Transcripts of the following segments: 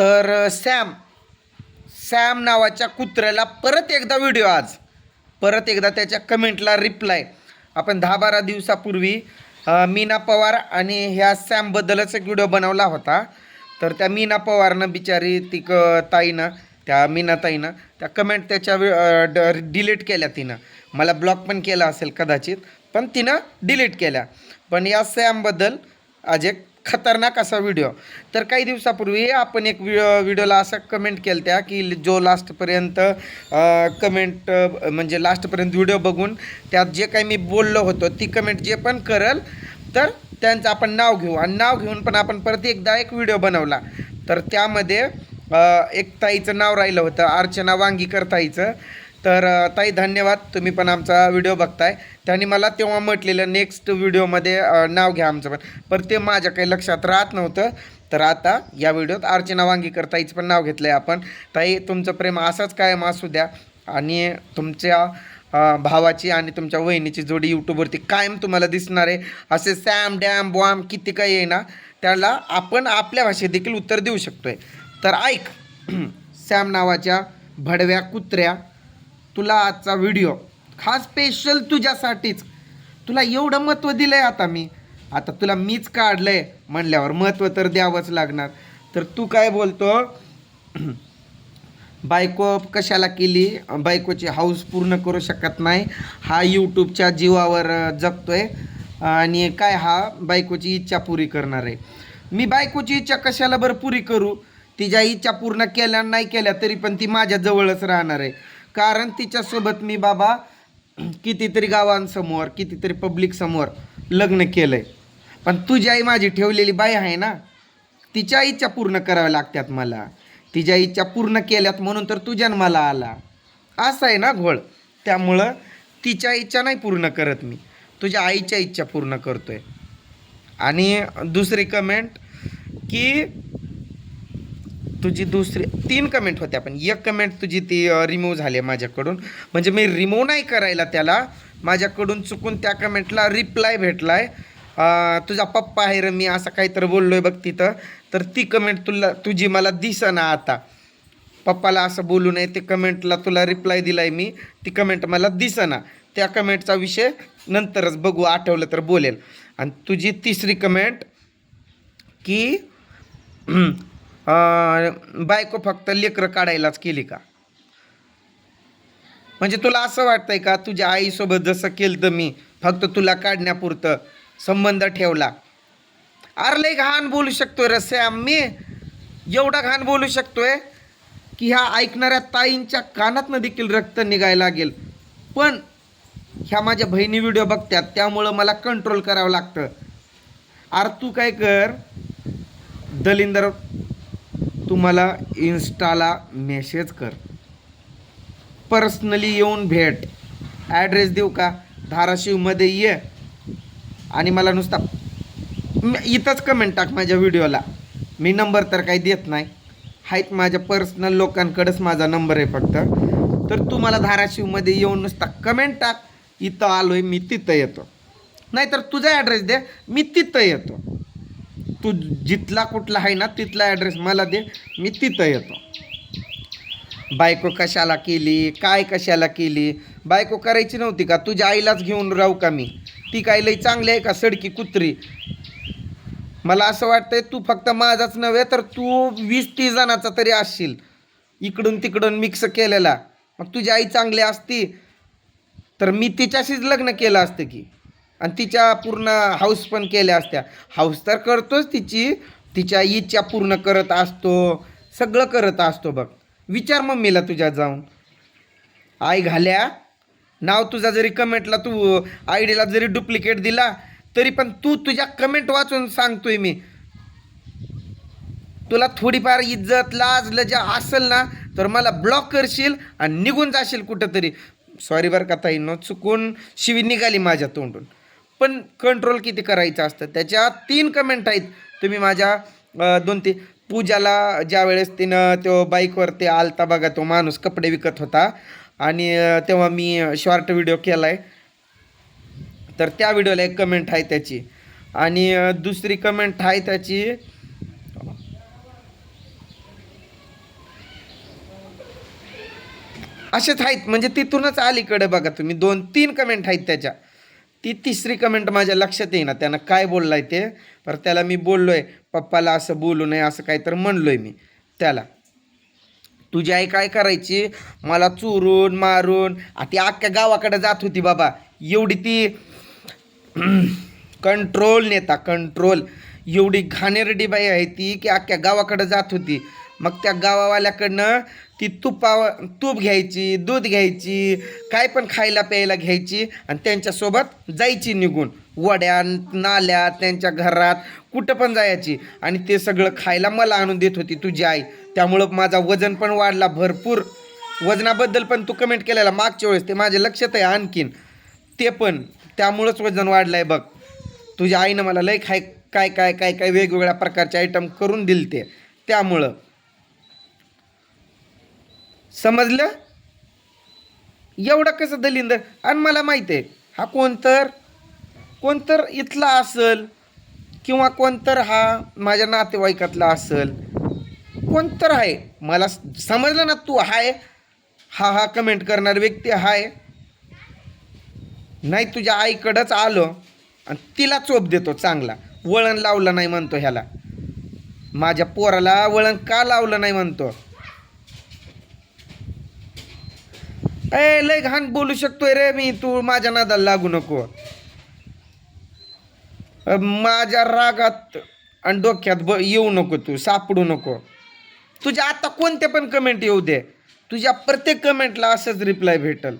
तर Sam. Sam नावाच्या कुत्र्याला परत एकदा व्हिडिओ आज. परत एकदा त्याच्या कमेंटला रिप्लाय आपण दहा बारा दिवसापूर्वी मीना पवार आणि ह्या सॅमबद्दलच एक व्हिडिओ बनवला होता. तर त्या मीना पवारनं बिचारी तिक ताईनं त्या मीना ताईनं त्या कमेंट त्याच्या डिलीट केल्या तिनं. मला ब्लॉक पण केला असेल कदाचित पण तिनं डिलीट केल्या. पण या सॅमबद्दल आज एक खतरनाक असा व्हिडिओ तर काही दिवसापूर्वी आपण एक व्हि व्हिडिओला असा कमेंट केलं त्या की जो लास्टपर्यंत कमेंट म्हणजे लास्टपर्यंत व्हिडिओ बघून त्यात जे काही मी बोललो होतो ती कमेंट जे पण करल तर त्यांचं आपण नाव घेऊ. आणि नाव घेऊन पण आपण परत एकदा एक व्हिडिओ बनवला. तर त्यामध्ये एक ताईचं नाव राहिलं होतं अर्चना वांगीकर ताईचं. तर ताई धन्यवाद. तुम्ही पण आमचा व्हिडिओ बघताय. त्यांनी मला तेव्हा म्हटलेलं नेक्स्ट व्हिडिओमध्ये नाव घ्या आमचं पण. पण ते माझ्या काही लक्षात राहत नव्हतं. तर आता या व्हिडिओत अर्चना वांगीकर ताईचं पण नाव घेतलं आहे आपण. ताई तुमचं प्रेम असंच कायम असू द्या. आणि तुमच्या भावाची आणि तुमच्या वहिनीची जोडी यूट्यूबवरती कायम तुम्हाला दिसणार आहे. असे सॅम डॅम बॉम किती काही आहे ना त्याला आपण आपल्या भाषेत देखील उत्तर देऊ शकतो आहे तर ऐक सॅम नावाच्या भडव्या कुत्र्या तुला आजचा व्हिडिओ खास स्पेशल तुझ्यासाठीच. तुला एवढं महत्त्व दिलं आहे आता मी. आता तुला मीच काढलं आहे म्हणल्यावर महत्त्व तर द्यावंच लागणार. तर तू काय बोलतो? बायको कशाला केली? बायकोची हाऊस पूर्ण करू शकत नाही. हा यूट्यूबच्या जीवावर जगतो आहे आणि काय हा? बायकोची इच्छा पुरी करणार आहे. मी बायकोची इच्छा कशाला बरं पुरी करू? तिच्या इच्छा पूर्ण केल्या नाही केल्या तरी पण ती माझ्याजवळच राहणार आहे. कारण तिच्यासोबत मी बाबा कितीतरी गावांसमोर कितीतरी पब्लिक समोर लग्न केलं आहे पण तुझी आई माझी ठेवलेली बाई आहे ना तिच्या इच्छा पूर्ण कराव्या लागतात मला. तिच्या इच्छा पूर्ण केल्यात म्हणून तर तू जन्माला आला. असं आहे ना घोळ. त्यामुळं तिच्या इच्छा नाही पूर्ण करत मी. तुझ्या आईच्या इच्छा पूर्ण करतोय. आणि दुसरी कमेंट की तुझी दुसरी तीन कमेंट होत्या पण. एक कमेंट तुझी ती रिमूव्ह झाली आहे माझ्याकडून. म्हणजे मी रिमूव्ह नाही करायला त्याला. माझ्याकडून चुकून त्या कमेंटला रिप्लाय भेटला आहे तुझा पप्पा आहे र मी असं काहीतरी बोललो आहे बघ तिथं. तर ती कमेंट तुला तुझी मला दिसना आता. पप्पाला असं बोलू नये ते कमेंटला तुला रिप्लाय दिला आहे मी. ती कमेंट मला दिसना. त्या कमेंटचा विषय नंतरच बघू आठवलं तर बोलेल. आणि तुझी तिसरी कमेंट की बायको फक्त लेकरं काढायलाच केली का? म्हणजे तुला असं वाटतंय का तुझ्या आईसोबत जसं केलं तर मी फक्त तुला काढण्यापुरतं संबंध ठेवला? अरे लय घाण बोलू शकतोय रे मी. एवढा घाण बोलू शकतोय की ह्या ऐकणाऱ्या ताईंच्या कानातनं देखील रक्त निघायला लागेल. पण ह्या माझ्या बहिणी व्हिडिओ बघतात त्यामुळं मला कंट्रोल करावं लागतं. अरे तू काय कर दलिंदर तू मला इन्स्टाला मेसेज कर. पर्सनली येऊन भेट. ॲड्रेस देऊ का? धाराशिवमध्ये ये. आणि मला नुसता इथंच कमेंट टाक माझ्या व्हिडिओला मी नंबर तर काही देत नाही. आहेत माझ्या पर्सनल लोकांकडेच माझा नंबर आहे फक्त. तर तू मला धाराशिवमध्ये येऊन नुसता कमेंट टाक. इथं आलो आहे मी तिथं येतो. नाहीतर तुझा ॲड्रेस दे मी तिथं येतो. तू जिथला कुठला आहे ना तिथला ॲड्रेस मला दे मी तिथं येतो. बायको कशाला केली काय कशाला केली? बायको करायची नव्हती का? तुझ्या आईलाच घेऊन राहू का मी? ती काय लई चांगली आहे का? सडकी कुत्री. मला असं वाटतंय तू फक्त माझाच नव्हे तर तू वीस तीस जणाचा तरी असशील. इकडून तिकडून मिक्स केलेला. मग तुझी आई चांगली असती तर मी तिच्याशीच लग्न केलं असतं की. आणि तिच्या पूर्ण हाऊस पण केल्या असत्या. हाऊस तर करतोच तिची. तिच्या इच्छा पूर्ण करत असतो. सगळं करत असतो बघ. विचार मम्मीला तुझ्या जाऊन. आई घाल्या. नाव तुझा जरी कमेंटला तू आय डीला जरी डुप्लिकेट दिला तरी पण तू तुझ्या कमेंट वाचून सांगतोय मी. तुला थोडीफार इज्जत लाज लजा असेल ना तर मला ब्लॉक करशील आणि निघून जाशील कुठंतरी. सॉरी बरं का ताईंनो चुकून शिवी निघाली माझ्या तोंडून. पण कंट्रोल किती करायचं असतं? त्याच्या तीन कमेंट आहेत. तुम्ही माझ्या दोन तीन पूजाला ज्या वेळेस तिनं तो बाईकवर ते आलता बघा तो माणूस कपडे विकत होता. आणि तेव्हा मी शॉर्ट व्हिडिओ केला आहे तर त्या व्हिडिओला एक कमेंट आहे त्याची. आणि दुसरी कमेंट आहे त्याची असेच आहेत. म्हणजे तिथूनच अलीकडे बघा तुम्ही. दोन तीन कमेंट आहेत त्याच्या. ती तिसरी कमेंट माझ्या लक्षात येईना. त्यानं काय बोललाय ते? पर त्याला मी बोललोय पप्पाला असं बोलू नये असं काहीतरी तर म्हणलोय मी. त्याला तुझी आई काय करायची? मला चोरून मारून ती अख्ख्या गावाकडे जात होती बाबा. एवढी ती कंट्रोल नेता कंट्रोल एवढी घाणेरडी बाई आहे ती की अख्ख्या गावाकडे जात होती. मग त्या गावावाल्याकडनं ती तुपा तूप घ्यायची दूध घ्यायची काय पण खायला प्यायला घ्यायची आणि त्यांच्यासोबत जायची निघून. वड्या नाल्या त्यांच्या घरात कुठं पण जायची. आणि ते सगळं खायला मला आणून देत होती तुझी आई. त्यामुळं माझा वजन पण वाढला भरपूर. वजनाबद्दल पण तू कमेंट केलेला मागच्या वेळेस. ते माझ्या लक्षात आहे आणखीन. ते पण. त्यामुळंच वजन वाढलं आहे बघ. तुझ्या आईनं मला लय खाय काय काय काय काय वेगवेगळ्या प्रकारचे आयटम करून दिले ते त्यामुळं. समजलं? एवढं कसं दलिंदर आणि मला माहिती आहे हा कोणतर कोणतर इथला असल किंवा कोणतर हा माझ्या नातेवाईकातला असल कोणतर आहे? मला समजलं ना तू हाय हा हा कमेंट करणार व्यक्ती हाय. नाही तुझ्या आईकडंच आलो आणि तिला चोप देतो चांगला. वळण लावलं नाही म्हणतो ह्याला. माझ्या पोराला वळण का लावलं नाही म्हणतो? ए लय घाण बोलू शकतोय रे मी. तू माझ्या नादाला लागू नको. माझ्या रागात आणि डोक्यात ब येऊ नको तू सापडू नको. तुझ्या आता कोणते पण कमेंट येऊ दे. तुझ्या प्रत्येक कमेंटला असंच रिप्लाय भेटल.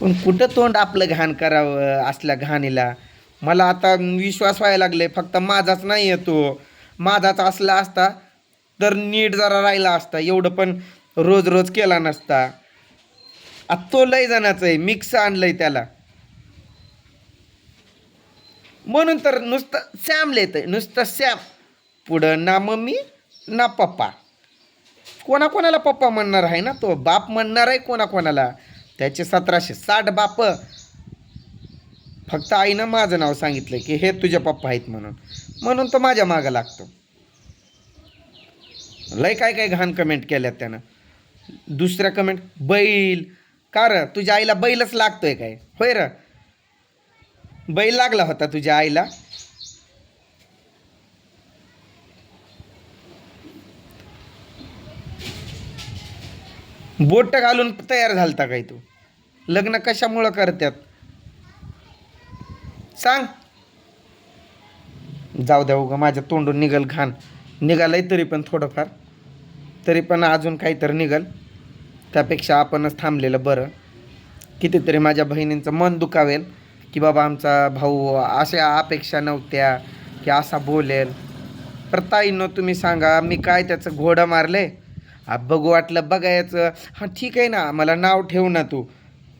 पण कुठं तोंड आपलं घाण करावं असल्या घाणीला? मला आता विश्वास व्हायला लागले फक्त माझाच नाही येतो माझाच असला असता तर नीट जरा राहिला असता एवढं पण रोज रोज केला नसता. आता तो लय जणाचं आहे मिक्स आणलंय त्याला. म्हणून तर नुसतं सॅम लिहित आहे नुसतं सॅम पुढं ना मम्मी ना पप्पा. कोणाकोणाला पप्पा म्हणणार आहे ना तो? बाप म्हणणार आहे कोणाकोणाला? त्याचे सतराशे साठ बाप. फक्त आईनं माझं नाव सांगितलं की हे तुझे पप्पा आहेत म्हणून. म्हणून तो माझ्या मागं लागतो. लय काय काय घाण कमेंट केल्यात त्यानं. दुसऱ्या कमेंट बैल. का र? तुझ्या आईला बैलच लागतोय काय? होय र? बैल लागला होता तुझ्या आईला. बोट घालून तयार झालता काय तू? लग्न कशामुळं करत्यात? सांग. जाऊ द्या उगा माझ्या तोंडून निघल घाण. निघालं आहे तरी पण थोडंफार. तरी पण अजून काहीतरी निघल. त्यापेक्षा आपणच थांबलेलं बरं. कितीतरी माझ्या बहिणींचं मन दुखावेल की बाबा आमचा भाऊ अशा अपेक्षा नव्हत्या की असा बोलेल. तर ताईनं तुम्ही सांगा मी काय त्याचं घोडं मारले? आ बघू वाटलं बघायचं. हां ठीक आहे ना मला नाव ठेव ना तू.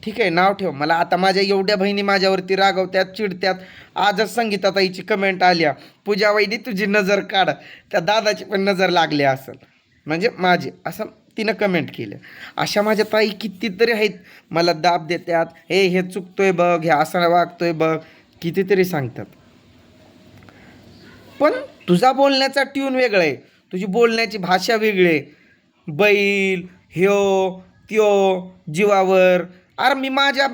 ठीक आहे नाव ठेव. मला आता माझ्या एवढ्या बहिणी माझ्यावरती रागवत्यात चिडत्यात. आजच संगीताताईची कमेंट आल्या. पूजा वहिनी तुझी नजर काढ. त्या दादाची पण नजर लागली असेल. म्हणजे माझी असं तिनं कमेंट केलं. अशा माझ्या ताई कितीतरी आहेत. मला दाब देतात हे हे चुकतोय बघ हे असं वागतोय बघ. कितीतरी सांगतात. पण तुझा बोलण्याचा ट्यून वेगळा आहे. तुझी बोलण्याची भाषा वेगळी आहे. बैल ह्यो त्यो जीवावर अरे मी माझ्या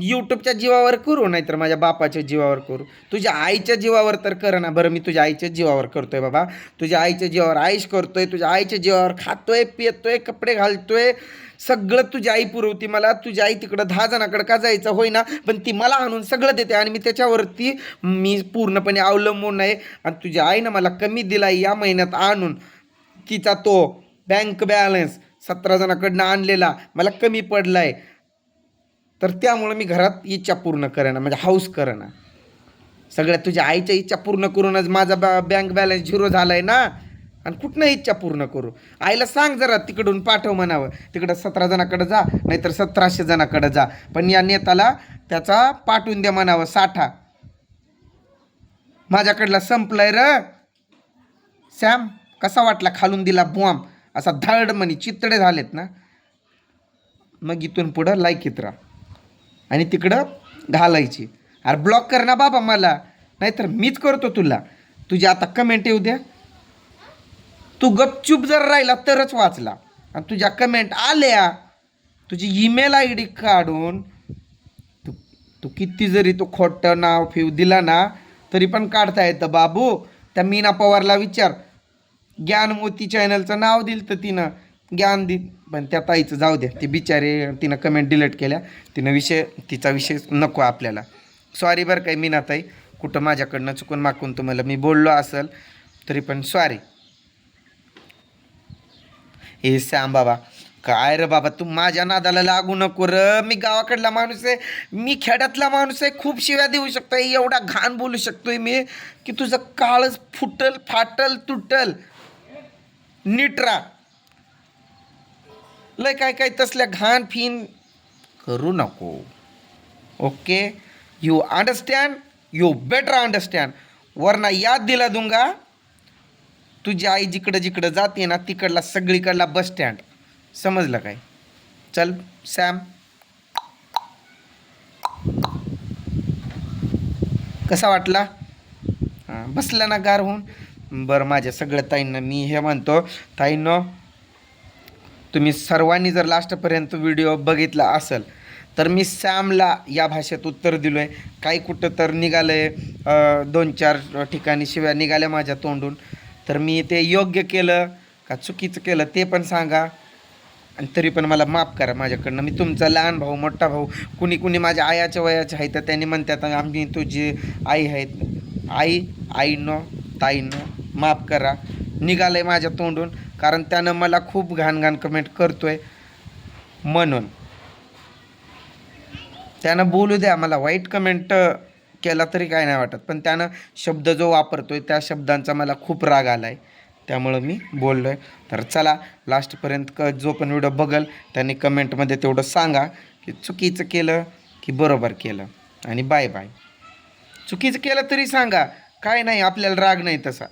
यूट्यूबच्या जीवावर करू नाहीतर माझ्या बापाच्या जीवावर करू. तुझ्या आईच्या जीवावर तर कर ना बरं मी तुझ्या आईच्या जीवावर करतोय बाबा. तुझ्या आईच्या जीवावर आईश करतोय तुझ्या आईच्या जीवावर खातोय पियतोय कपडे घालतोय. सगळं तुझी आई पुरवती मला तुझी आई तिकडं दहा जणाकडं का जायचं होईना पण ती मला आणून सगळं देते आणि मी त्याच्यावरती मी पूर्णपणे अवलंबून आहे. आणि तुझ्या आईनं मला कमी दिला या महिन्यात आणून. तिचा तो बँक बॅलन्स सतरा जणाकडनं आणलेला मला कमी पडला आहे तर त्यामुळं मी घरात इच्छा पूर्ण करेना म्हणजे हाऊस करेना सगळ्या तुझ्या आईच्या इच्छा पूर्ण करूनच माझा बा बँक बॅलन्स झिरो झाला आहे ना? आणि कुठनं इच्छा पूर्ण करू? आईला सांग जरा तिकडून पाठव म्हणावं. तिकडं सतरा जणाकडं जा नाहीतर सतराशे जणाकडं जा. पण या नेताला त्याचा पाठवून द्या म्हणावं साठा. माझ्याकडला संपलाय र. सॅम कसा वाटला खालून दिला बॉम्ब असा धड म्हणी चितडे झालेत ना? मग इथून पुढं लायकीत राहा. आणि तिकडं घालायची. अरे ब्लॉक कर ना बाबा मला. नाहीतर मीच करतो तुला. तुझी आता कमेंट येऊ द्या. तू गपचूप जर राहिला तरच वाचला. आणि तुझ्या कमेंट आल्या तुझी ईमेल आय डी काढून तू तू किती जरी तो खोटं नाव फिव दिला ना तरी पण काढता येतं बाबू. त्या मीना पवारला विचार. ज्ञानमोती चॅनलचं नाव दिलं तर तिनं. ज्ञान दि. पण त्या ताईचं जाऊ द्या ती बिचारे तिनं कमेंट डिलीट केल्या. तिनं विषय तिचा विषय नको आपल्याला. सॉरी बरं काय मी ना ताई. कुठं माझ्याकडनं चुकून मागून तुम्हाला मी बोललो असेल तरी पण सॉरी हे श्याम बाबा काय रे बाबा तू माझ्या नादाला लागू नको र. मी गावाकडला माणूस आहे. मी खेड्यातला माणूस आहे. खूप शिव्या देऊ शकतोय. एवढा घाण बोलू शकतोय मी की तुझं काळच फुटल फाटल तुटल. नीट राहा. लय काय काय तसल्या घाण फिन करू नको. Okay? You understand you better understand Verna याद दिला दूंगा तुझी आई जिकडं जिकडं जाते ना तिकडला सगळीकडला बस स्टँड समजलं काय? चल सॅम कसा वाटला? हां बसला ना गार होऊन बरं माझ्या सगळ्या ताईंना मी हे म्हणतो. ताईंनो तुम्ही सर्वांनी जर लास्टपर्यंत व्हिडिओ बघितला असेल तर मी सॅमला या भाषेत उत्तर दिलो आहे काही कुठं तर निघालं आहे दोन चार ठिकाणी शिव्या निघाल्या माझ्या तोंडून. तर मी ते योग्य केलं का चुकीचं केलं ते पण सांगा. आणि तरी पण मला माफ करा माझ्याकडनं. मी तुमचा लहान भाऊ मोठा भाऊ कुणी कुणी माझ्या आयाच्या वयाचे आहेत तर त्यांनी म्हणतात आम्ही तुझी आई आहेत. आई आईनं ताईनं माफ करा. निघालं आहे माझ्या तोंडून कारण त्यानं मला खूप घाण घाण कमेंट करतोय. म्हणून. त्यानं बोलू द्या मला वाईट कमेंट केला तरी काय नाही वाटत. पण त्यानं शब्द जो वापरतोय त्या शब्दांचा मला खूप राग आला आहे त्यामुळं मी बोललो आहे तर चला लास्टपर्यंत क जो पण व्हिडिओ बघल त्यांनी कमेंटमध्ये तेवढं सांगा की चुकीचं केलं की बरोबर केलं. आणि बाय बाय चुकीचं केलं तरी सांगा. काय नाही आपल्याला राग नाही तसा.